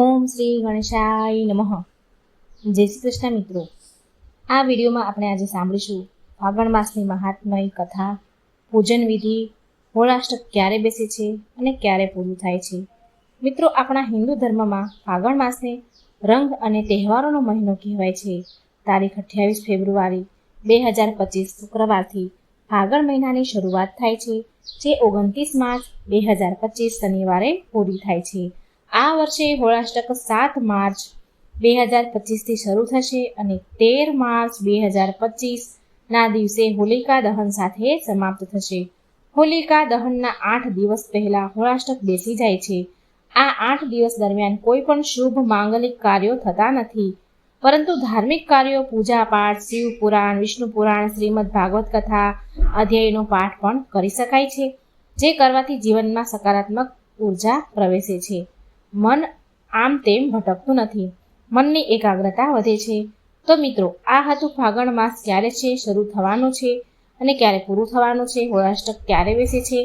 ઓમ શ્રી ગણેશાય નમઃ. જય શ્રી કૃષ્ણ મિત્રો. આ વિડીયોમાં આપણે આજે સાંભળીશું ફાગણ માસની મહાત્મય કથા, પૂજન વિધિ હોળાષ્ટક ક્યારે બેસે છે અને ક્યારે પૂરું થાય છે. મિત્રો, આપણા હિન્દુ ધર્મમાં ફાગણ માસને રંગ અને તહેવારોનો મહિનો કહેવાય છે. તારીખ અઠ્યાવીસ ફેબ્રુઆરી બે હજાર પચીસ શુક્રવારથી ફાગણ મહિનાની શરૂઆત થાય છે, જે ઓગણત્રીસ માર્ચ બે હજાર પચીસ શનિવારે પૂરી થાય છે. આ વર્ષે હોળાષ્ટક સાત માર્ચ બે હજાર પચીસથી શરૂ થશે અને તેર માર્ચ બે હજાર પચીસના દિવસે હોલિકા દહન સાથે સમાપ્ત થશે. હોલિકા દહનના આઠ દિવસ પહેલા હોળાષ્ટક બેસી જાય છે. આ આઠ દિવસ દરમિયાન કોઈ પણ શુભ માંગલિક કાર્યો થતા નથી. પરંતુ ધાર્મિક કાર્યો પૂજા પાઠ શિવ પુરાણ, વિષ્ણુ પુરાણ, શ્રીમદ ભાગવત કથા, અધ્યાયનો પાઠ પણ કરી શકાય છે, જે કરવાથી જીવનમાં સકારાત્મક ઊર્જા પ્રવેશે છે. મન આમ તેમ ભટકતું નથી. મનની એકાગ્રતા વધે છે. તો મિત્રો, આ હતું ફાગણ માસ ક્યારે છે, શરૂ થવાનો છે અને ક્યારે પૂરું થવાનું છે, હોળાષ્ટક ક્યારે બેસે છે,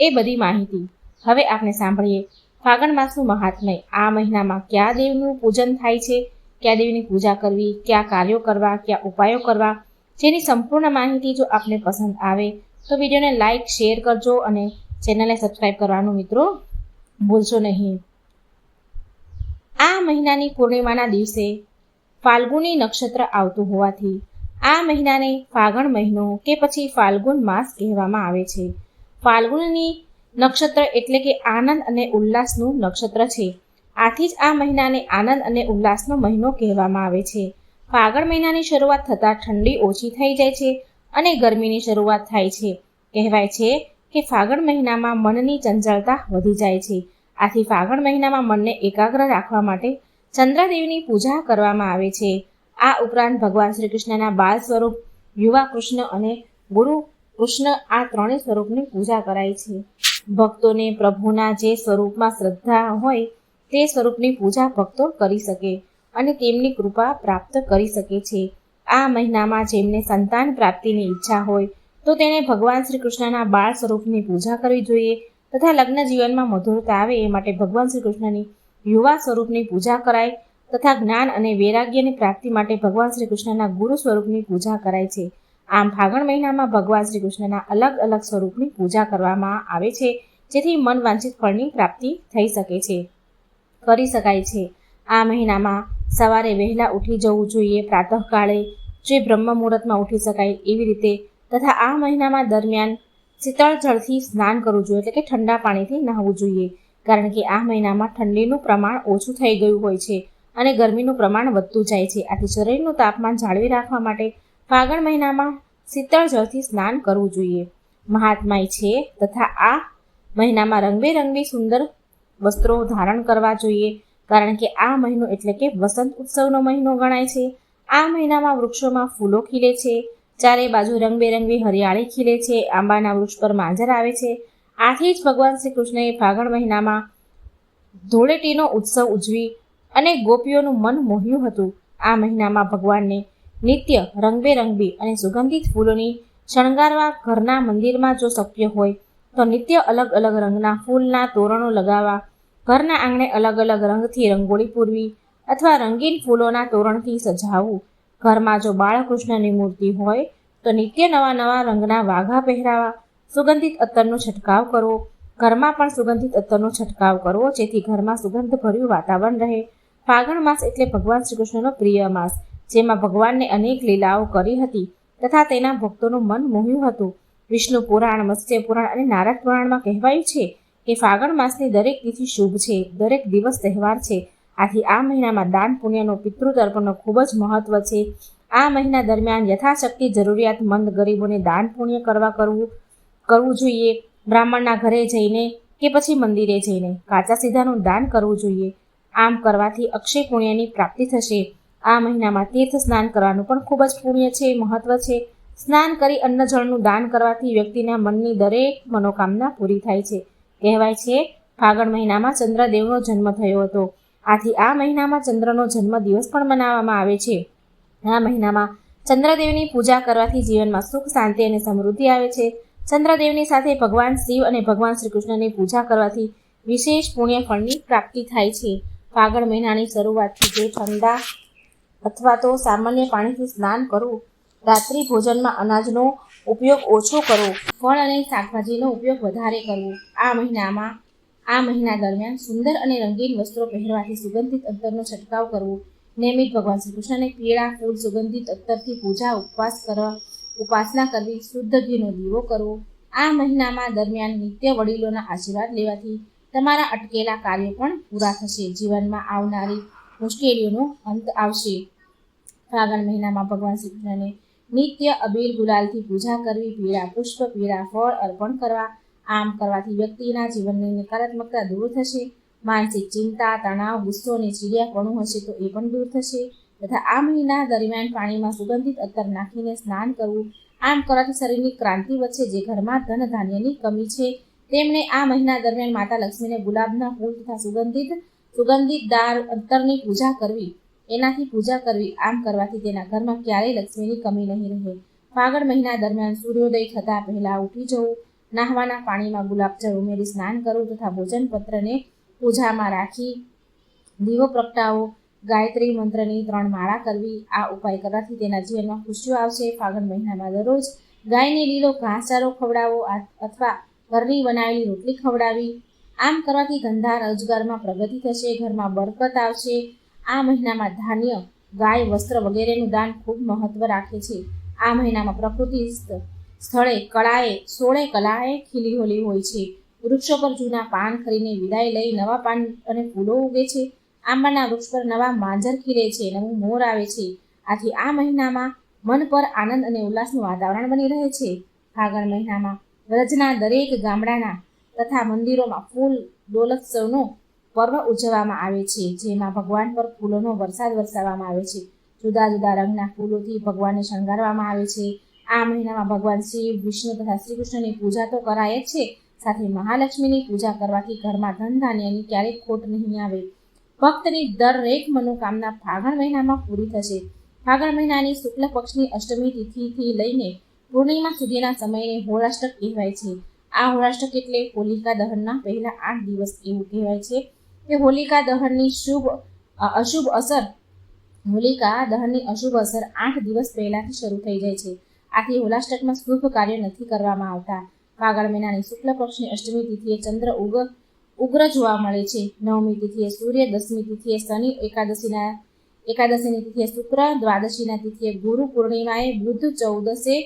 એ બધી માહિતી હવે આપણે સાંભળીએ. ફાગણ માસનું મહાત્મય, આ મહિનામાં કયા દેવનું પૂજન થાય છે, કયા દેવીની પૂજા કરવી, કયા કાર્યો કરવા, કયા ઉપાયો કરવા, જેની સંપૂર્ણ માહિતી જો આપને પસંદ આવે, તો વિડીયોને લાઇક શેર કરજો અને ચેનલને સબસ્ક્રાઈબ કરવાનું મિત્રો ભૂલશો નહીં. મહિનાની પૂર્ણિમાના દિવસે ફાલ્ગુની નક્ષત્ર આવતું હોવાથી આ મહિનાને ફાગણ મહિનો કે પછી ફાલ્ગુન માસ કહેવામાં આવે છે. ફાલ્ગુનની નક્ષત્ર એટલે કે આનંદ અને ઉલ્લાસનું નક્ષત્ર છે. આથી જ આ મહિનાને આનંદ અને ઉલ્લાસનો મહિનો કહેવામાં આવે છે. ફાગણ મહિનાની શરૂઆત થતાં ઠંડી ઓછી થઈ જાય છે અને ગરમીની શરૂઆત થાય છે. કહેવાય છે કે ફાગણ મહિનામાં મનની ચંચળતા વધી જાય છે. આથી ફાગણ મહિનામાં મનને એકાગ્ર રાખવા માટે ચંદ્રદેવની પૂજા કરવામાં આવે છે. આ ઉપરાંત ભગવાન શ્રી કૃષ્ણના બાળ સ્વરૂપ, યુવા કૃષ્ણ અને ગુરુ કૃષ્ણ આ ત્રણેય સ્વરૂપની પૂજા કરાય છે. ભક્તોને પ્રભુના જે સ્વરૂપમાં શ્રદ્ધા હોય તે સ્વરૂપની પૂજા ભક્તો કરી શકે અને તેમની કૃપા પ્રાપ્ત કરી શકે છે. આ મહિનામાં જેમને સંતાન પ્રાપ્તિની ઈચ્છા હોય તો તેને ભગવાન શ્રી કૃષ્ણના બાળ સ્વરૂપની પૂજા કરવી જોઈએ. તથા લગ્ન જીવનમાં મધુરતા આવે એ માટે ભગવાન શ્રી કૃષ્ણની યુવા સ્વરૂપની પૂજા કરાય તથા જ્ઞાન અને વૈરાગ્યની પ્રાપ્તિ માટે ભગવાન શ્રી કૃષ્ણના ગુરુ સ્વરૂપની પૂજા કરાય છે. આમ ફાગણ મહિનામાં ભગવાન શ્રી કૃષ્ણના અલગ અલગ સ્વરૂપની પૂજા કરવામાં આવે છે, જેથી મન વાંછિત ફળની પ્રાપ્તિ થઈ શકે છે. કરી શકાય છે. આ મહિનામાં સવારે વહેલા ઉઠી જવું જોઈએ, પ્રાતઃકાળે જે બ્રહ્મ મુહૂર્તમાં ઉઠી શકાય એવી રીતે તથા આ મહિનામાં દરમિયાન શીતળ જળથી સ્નાન કરવું જોઈએ, એટલે કે ઠંડા પાણીથી નહાવું જોઈએ. કારણ કે આ મહિનામાં ઠંડીનું પ્રમાણ ઓછું થઈ ગયું હોય છે અને ગરમીનું પ્રમાણ વધતું જાય છે. આથી શરીરનું તાપમાન જાળવી રાખવા માટે ફાગણ મહિનામાં શીતળ જળથી સ્નાન કરવું જોઈએ. મહાત્માય છે તથા આ મહિનામાં રંગબેરંગી સુંદર વસ્ત્રો ધારણ કરવા જોઈએ. કારણ કે આ મહિનો એટલે કે વસંત ઉત્સવનો મહિનો ગણાય છે. આ મહિનામાં વૃક્ષોમાં ફૂલો ખીલે છે. ચારે બાજુ રંગબેરંગી હરિયાળી ખીલે છે, આંબાના વૃક્ષ પર માંજર આવે છે. આથી જ ભગવાન શ્રી કૃષ્ણએ ફાગણ મહિનામાં ધૂળેટીનો ઉત્સવ ઉજવી અને ગોપીઓનું મન મોહ્યું હતું. આ મહિનામાં ભગવાનને નિત્ય રંગબેરંગી અને સુગંધિત ફૂલોની શણગારવા ઘરના મંદિરમાં જો શક્ય હોય, તો નિત્ય અલગ અલગ રંગના ફૂલના તોરણો લગાવવા, ઘરના આંગણે અલગ અલગ રંગથી રંગોળી પૂરવી અથવા રંગીન ફૂલોના તોરણથી સજાવવું ઘરમાં જો બાળકૃષ્ણની મૂર્તિ હોય, તો નિત્ય નવા નવા રંગના વાઘા પહેરાવા, સુગંધિત અત્તરનો છંટકાવ કરવો. ઘરમાં પણ સુગંધિત અત્તરનો છંટકાવ કરવો, જેથી ઘરમાં સુગંધભર્યું વાતાવરણ રહે. ફાગણ માસ એટલે ભગવાન શ્રી કૃષ્ણનો પ્રિય માસ, જેમાં ભગવાનને અનેક લીલાઓ કરી હતી તથા તેના ભક્તોનું મન મોહ્યું હતું. વિષ્ણુ પુરાણ, મત્સ્ય પુરાણ અને નારદ પુરાણમાં કહેવાયું છે કે ફાગણ માસની દરેક તિથિ શુભ છે, દરેક દિવસ તહેવાર છે. આથી આ મહિનામાં દાન પુણ્યનો પિતૃતર્પણનું ખૂબ જ મહત્વ છે. આ મહિના દરમિયાન યથાશક્તિ, જરૂરિયાતમંદ ગરીબોને દાન પુણ્ય કરવા કરવું કરવું જોઈએ, બ્રાહ્મણના ઘરે જઈને કે પછી મંદિરે જઈને કાચા સીધાનું દાન કરવું જોઈએ. આમ કરવાથી અક્ષય પુણ્યની પ્રાપ્તિ થશે. આ મહિનામાં તીર્થ સ્નાન કરવાનું પણ ખૂબ જ પુણ્ય છે, મહત્વ છે. સ્નાન કરી અન્ન જળનું દાન કરવાથી વ્યક્તિના મનની દરેક મનોકામના પૂરી થાય છે. કહેવાય છે, ફાગણ મહિનામાં ચંદ્રદેવનો જન્મ થયો હતો. આથી આ મહિનામાં ચંદ્રનો જન્મદિવસ પણ મનાવવામાં આવે છે. આ મહિનામાં ચંદ્રદેવની પૂજા કરવાથી જીવનમાં સુખ, શાંતિ અને સમૃદ્ધિ આવે છે. ચંદ્રદેવની સાથે ભગવાન શિવ અને ભગવાન શ્રી કૃષ્ણની પૂજા કરવાથી વિશેષ પુણ્ય ફળની પ્રાપ્તિ થાય છે. ફાગણ મહિનાની શરૂઆતથી જે ઠંડા અથવા તો સામાન્ય પાણીથી સ્નાન કરવું, રાત્રિ ભોજનમાં અનાજનો ઉપયોગ ઓછો કરવો, ફળ અને શાકભાજીનો ઉપયોગ વધારે કરવો, આ મહિનામાં આ મહિના દરમિયાન સુંદર અને રંગીન વસ્ત્રો પહેરવાથી સુગંધિત અત્તરનો છંટકાવ કરવો. નિયમિત ભગવાન શ્રી કૃષ્ણને પીળા ફૂલ, સુગંધિત અત્તરથી પૂજા, ઉપવાસ કરવા, ઉપાસના કરવી, શુદ્ધ ઘીનો દીવો કરવો. આ મહિનામાં દરમિયાન નિત્ય વડીલોના આશીર્વાદ લેવાથી તમારા અટકેલા કાર્યો પણ પૂરા થશે. જીવનમાં આવનારી મુશ્કેલીઓનો અંત આવશે. ફાગણ મહિનામાં ભગવાન શ્રી કૃષ્ણને નિત્ય અબીલ ગુલાલથી પૂજા કરવી, પીળા પુષ્પ, પીળા ફળ અર્પણ કરવા આમ કરવાથી વ્યક્તિના જીવનની નકારાત્મકતા દૂર થશે. માનસિક ચિંતા, તણાવ, ગુસ્સો અને ચીડિયાપણું હશે તો એ પણ દૂર થશે. તથા આ મહિના દરમિયાન પાણીમાં સુગંધિત અત્તર નાખીને સ્નાન કરવું. આમ કરવાથી શરીરની ક્રાંતિ વચ્ચે જે ઘરમાં ધન ધાન્યની કમી છે. તેમણે આ મહિના દરમિયાન માતા લક્ષ્મીને ગુલાબના ફૂલ તથા સુગંધિત સુગંધિત દાળ અંતરની પૂજા કરવી. એનાથી પૂજા કરવી આમ કરવાથી તેના ઘરમાં ક્યારેય લક્ષ્મીની કમી નહીં રહે. ફાગણ મહિના દરમિયાન સૂર્યોદય થતાં પહેલાં ઉઠી જવું. નાહવાના પાણીમાં ગુલાબજળ ઉમેરી સ્નાન કરવું તથા ભોજનપત્રને પૂજામાં રાખી દીવો, પ્રગટાવો, ગાયત્રી મંત્રની ત્રણ માળા કરવી, આ ઉપાય કરવાથી તેના જીવનમાં ખુશીઓ આવશે. ફાગણ મહિનામાં દરરોજ ગાયને લીલો ઘાસચારો ખવડાવો અથવા ઘરની બનાવેલી રોટલી ખવડાવી. આમ કરવાથી ધંધા, રોજગારમાં પ્રગતિ થશે, ઘરમાં બરકત આવશે. આ મહિનામાં ધાન્ય ગાય, વસ્ત્ર વગેરેનું દાન ખૂબ મહત્વ રાખે છે. આ મહિનામાં પ્રકૃતિ સ્થળે કળાએ, સોળે કલાએ ખીલી હોલી હોય છે. વૃક્ષો પર જૂના પાન ખરીને વિદાય લઈ નવા પાન અને ફૂલો ઉગે છે. આંબાના વૃક્ષ પર નવા માંજર ખીલે છે, નવું મોર આવે છે. આથી આ મહિનામાં મન પર આનંદ અને ઉલ્લાસનું વાતાવરણ બની રહે છે. ફાગણ મહિનામાં વ્રજના દરેક ગામડાના તથા મંદિરોમાં ફૂલ ડોલોત્સવનો પર્વ ઉજવવામાં આવે છે, જેમાં ભગવાન પર ફૂલોનો વરસાદ વરસાવવામાં આવે છે. જુદા જુદા રંગના ફૂલોથી ભગવાનને શણગારવામાં આવે છે. આ મહિનામાં ભગવાન શિવ, વિષ્ણુ તથા શ્રી કૃષ્ણની પૂજા તો કરાય જ છે. સાથે મહાલક્ષ્મીની પૂજા કરવાથી ઘરમાં ધન ધાન્યની ક્યારેય ખોટ નહીં આવે. ભક્તની દરેક મનોકામના ફાગણ મહિનામાં પૂરી થશે. ફાગણ મહિનાની શુક્લ પક્ષની અષ્ટમી તિથિથી લઈને પૂર્ણિમા સુધીના સમયને હોળાષ્ટક કહેવાય છે. આ હોળાષ્ટક એટલે હોલિકા દહનના પહેલા આઠ દિવસ એવું કહેવાય છે કે હોલિકા દહનની શુભ અશુભ અસર, હોલિકા દહનની અશુભ અસર આઠ દિવસ પહેલાથી શરૂ થઈ જાય છે. આથી હોલાષ્ટકમાં શુભ કાર્ય નથી કરવામાં આવતા. ફાગણ મહિનાની શુક્લ પક્ષની અષ્ટમી તિથિએ ચંદ્ર ઉગ, ઉગ્ર જોવા મળે છે. નવમી તિથિએ સૂર્ય, દસમી તિથિએ શનિ, એકાદશીના, એકાદશીની તિથિએ શુક્ર, દ્વાદશીના તિથિએ ગુરુ પૂર્ણિમાએ બુધ, ચૌદશે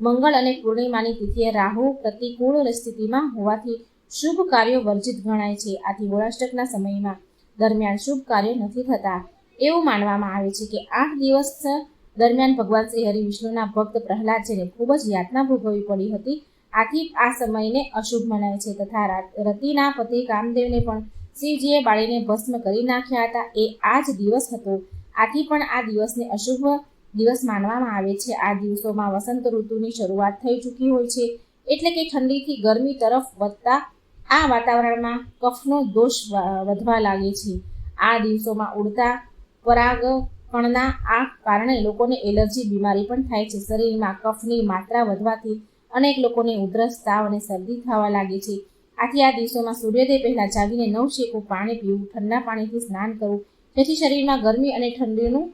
મંગળ અને પૂર્ણિમાની તિથિએ રાહુ પ્રતિકૂળ સ્થિતિમાં હોવાથી શુભ કાર્યો વર્જિત ગણાય છે. આથી હોળાષ્ટકના સમયમાં દરમિયાન શુભ કાર્યો નથી થતા. એવું માનવામાં આવે છે કે આઠ દિવસ દરમિયાન ભગવાન શ્રી હરિ વિષ્ણુના ભક્ત પ્રહલાદજીને ખૂબ જ યાતના ભોગવવી પડી હતી. આથી આ સમયને અશુભ મનાય છે તથા રતિના પતિ કામદેવને પણ શિવજીએ બાળીને ભસ્મ કરી નાખ્યા હતા. એ આ જ દિવસ હતો. આથી પણ આ દિવસને અશુભ દિવસ માનવામાં આવે છે. આ દિવસોમાં વસંત ઋતુની શરૂઆત થઈ ચૂકી હોય છે. એટલે કે ઠંડીથી ગરમી તરફ વધતા આ વાતાવરણમાં કફનો દોષ વધવા લાગે છે. આ દિવસોમાં ઉડતા પરાગ કણના આ કારણે લોકોને એલર્જી, બીમારી પણ થાય છે. શરીરમાં કફની માત્રા વધવાથી અનેક લોકોને ઉધરસ, તાવ અને શરદી થવા લાગે છે. આથી આ દિવસોમાં સૂર્યોદય પહેલાં જાગીને નવ શેકું પાણી પીવું, ઠંડા પાણીથી સ્નાન કરવું, જેથી શરીરમાં ગરમી અને ઠંડીનું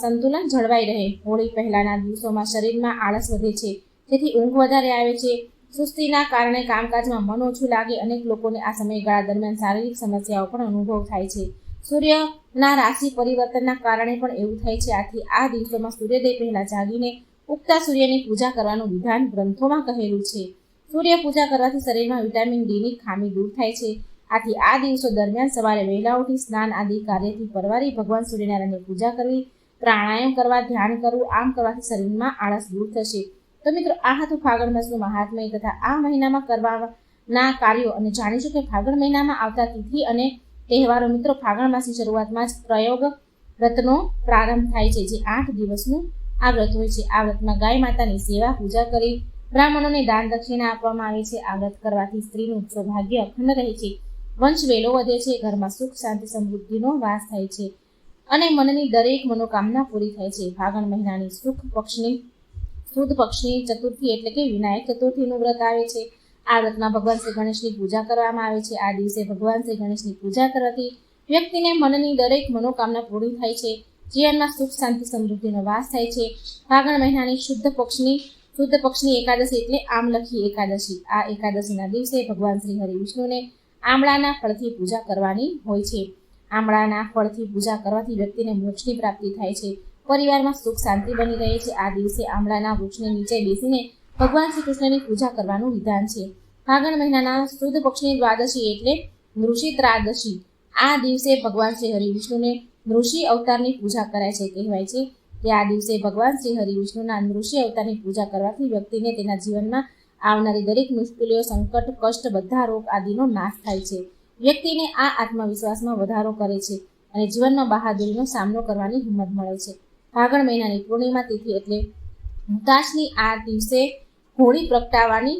સંતુલન જળવાઈ રહે. હોળી પહેલાંના દિવસોમાં શરીરમાં આળસ વધે છે. જેથી ઊંઘ વધારે આવે છે. સુસ્તીના કારણે કામકાજમાં મન ઓછું લાગે. અનેક લોકોને આ સમયગાળા દરમિયાન શારીરિક સમસ્યાઓ પણ અનુભવ થાય છે. સૂર્યના રાશિ પરિવર્તનના કારણે પણ એવું થાય છે. આથી આ દિવસોમાં સૂર્યોદય પહેલાં જાગીને ઉગતા સૂર્યની પૂજા કરવાનું વિધાન ગ્રંથોમાં કહેલું છે. સૂર્ય પૂજા કરવાથી શરીરમાં વિટામિન ડીની ખામી દૂર થાય છે. આથી આ દિવસો દરમિયાન સવારે વહેલા ઉઠી સ્નાન આદિ કાર્યથી પરવારી ભગવાન સૂર્યનારાયણની પૂજા કરવી, પ્રાણાયામ કરવા, ધ્યાન કરવું, આમ કરવાથી શરીરમાં આળસ દૂર થશે. તો મિત્રો, આ હતું ફાગણ માસનું મહાત્મય તથા આ મહિનામાં કરવાના કાર્યો અને જાણીશું કે ફાગણ મહિનામાં આવતા તિથિ અને તહેવારો મિત્રો, ફાગણ માસની શરૂઆતમાં જ પ્રયોગ વ્રતનો પ્રારંભ થાય છે. જે આઠ દિવસનું આ વ્રત હોય છે. આ વ્રતમાં ગાય માતાની સેવા, પૂજા કરી બ્રાહ્મણોને દાન દક્ષિણા આપવામાં આવે છે. આ વ્રત કરવાથી સ્ત્રીનું સૌભાગ્ય અખંડ રહે છે. વંશ વેલો વધે છે. ઘરમાં સુખ, શાંતિ, સમૃદ્ધિનો વાસ થાય છે અને મનની દરેક મનોકામના પૂરી થાય છે. ફાગણ મહિનાની સુખ પક્ષની, સુદ પક્ષની ચતુર્થી એટલે કે વિનાયક ચતુર્થીનું વ્રત આવે છે. આ વ્રતમાં ભગવાન શ્રી ગણેશની પૂજા કરવામાં આવે છે. આ દિવસે ભગવાન શ્રી ગણેશની પૂજા કરવાથી વ્યક્તિને મનની દરેક મનોકામના પૂરી થાય છે. જીવનમાં સુખ, શાંતિ, સમૃદ્ધિનો વાસ થાય છે. ફાગણ મહિનાની શુદ્ધ પક્ષની શુદ્ધ પક્ષની એકાદશી એટલે આમલખી એકાદશી. આ એકાદશીના દિવસે ભગવાન શ્રી હરિ વિષ્ણુને આમળાના ફળથી પૂજા કરવાની હોય છે. આમળાના ફળથી પૂજા કરવાથી વ્યક્તિને મોક્ષની પ્રાપ્તિ થાય છે. પરિવારમાં સુખ, શાંતિ બની રહે છે. આ દિવસે આમળાના વૃક્ષને નીચે બેસીને ભગવાન શ્રી કૃષ્ણની પૂજા કરવાનું વિધાન છે. ફાગણ મહિનાના શુદ્ધ પક્ષની દ્વાદશી એટલે ઋષિ ત્રાદશી. આ દિવસે ભગવાન શ્રી હરિ વિષ્ણુને નૃષિ અવતારની પૂજા કરાય છે કહેવાય છે. કે આ દિવસે ભગવાન શ્રી હરિ વિષ્ણુના નૃષિ અવતારની પૂજા કરવાથી વ્યક્તિને તેના જીવનમાં આવનારી દરેક મુશ્કેલીઓ, સંકટ, કષ્ટ, બધા રોગ આદિનો નાશ થાય છે. વ્યક્તિને આ આત્મવિશ્વાસમાં વધારો કરે છે અને જીવનમાં બહાદુરીનો સામનો કરવાની હિંમત મળે છે. ફાગણ મહિનાની પૂર્ણિમા તિથિ એટલે હુતાશની આ દિવસે હોળી પ્રગટાવવાની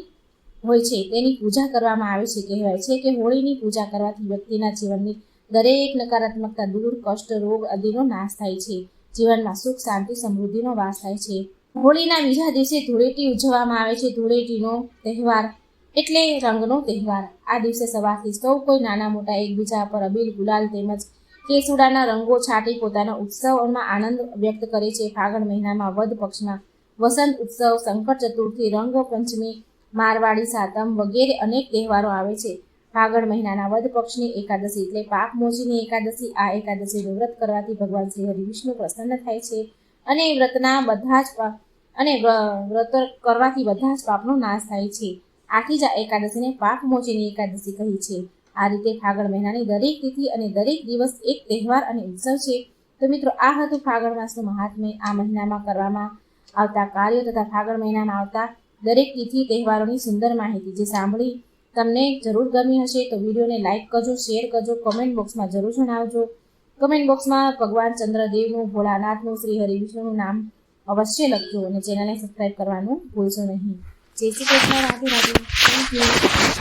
હોય છે, તેની પૂજા કરવામાં આવે છે, કહેવાય છે કે હોળીની પૂજા કરવાથી વ્યક્તિના જીવનની દરેક નકારાત્મકતા દૂર, કષ્ટ, રોગ આદિનો નાશ થાય છે. જીવનમાં સુખ, શાંતિ, સમૃદ્ધિનો વાસ થાય છે. હોળીના બીજા દિવસે ધૂળેટી ઉજવવામાં આવે છે. ધૂળેટીનો તહેવાર એટલે રંગનો તહેવાર. આ દિવસે સવારથી સૌ કોઈ નાના મોટા એકબીજા પર અબીલ, ગુલાલ તેમજ કેસુડાના રંગો છાંટી પોતાના ઉત્સવમાં આનંદ વ્યક્ત કરે છે. ફાગણ મહિનામાં વધ પક્ષના વસંત ઉત્સવ, સંકટ ચતુર્થી રંગ પંચમી મારવાડી, સાતમ વગેરે અનેક તહેવારો આવે છે. ફાગણ મહિનાના વદ પક્ષની એકાદશી એટલે પાપ મોજીની એકાદશી. આ એકાદશીનું વ્રત કરવાથી ભગવાન શ્રી હરિ વિષ્ણુ પ્રસન્ન થાય છે અને વ્રતના બધા જ અને વ્ર- વ્રત કરવાથી બધા જ પાપનો નાશ થાય છે. આથી જ આ એકાદશીને પાપ મોજીની એકાદશી કહી છે. આ રીતે ફાગણ મહિનાની દરેક તિથિ અને દરેક દિવસ એક તહેવાર અને ઉત્સવ છે. તો મિત્રો, આ હતું ફાગણ માસનું મહાત્મ્ય. આ મહિનામાં કરવામાં આવતા કાર્યો તથા ફાગણ મહિનામાં આવતા દરેક તિથિ તહેવારોની સુંદર માહિતી. જે સાંભળી તમને જરૂર ગમી હશે તો વિડીયોને લાઇક કરજો, શેર કરજો કમેન્ટ બોક્સમાં જરૂર જણાવજો. કમેન્ટ બોક્સમાં ભગવાન ચંદ્રદેવનું, ભોળાનાથનું શ્રી હરિવિષ્ણુનું નામ અવશ્ય લખજો અને ચેનલને સબસ્ક્રાઈબ કરવાનું ભૂલશો નહીં. જય શ્રી કૃષ્ણ, રાધે રાધે. Thank you